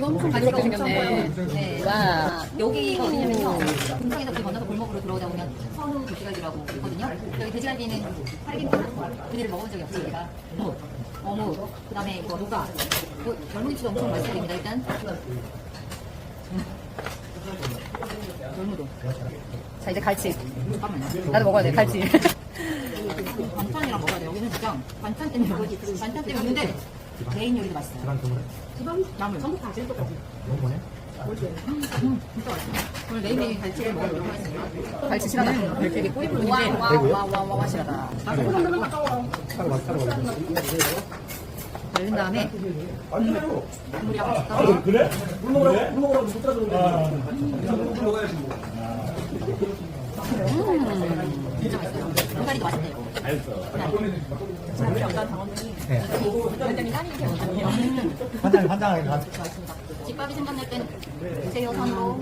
이거 엄청 부드럽게 생겼네. 네. 와. 여기가 어디냐면요. 금상에서 길 건너서 골목으로 들어오다 보면 선우 돼지갈비라고 있거든요. 여기 돼지갈비는 팔긴 그들을 먹어본 적이 없어요. 제가 어묵, 어묵, 그 다음에 이거 누가, 뭐 열무김치도 엄청 맛있게 됩니다. 일단 열무도. 자, 이제 갈치. 잠깐만요. 나도 먹어야 돼, 갈치. 반찬이랑 먹어야 돼. 여기는 진짜 반찬 때문에 먹어야지. 반찬 때문에 먹는데 메인 요리도 맛있어요. 나물. 전부 다 제일 똑같이. 음, 진짜 맛있어요. 오늘 메인 갈치를 먹어보도록 하겠습니다. 갈치 실하다. 되게 꼬리 부분인데. 와, 와, 와, 와, 와. 열린 다음에 국물이랑 같이 떠서 그래? 물 먹으라고? 물 먹으라고 못 따져. 물 먹어야지. 진짜 맛있어요. 분갈이도 맛있네요. 환장, 환장하게 가. 집밥이 생각날 땐 드세요, 선으로.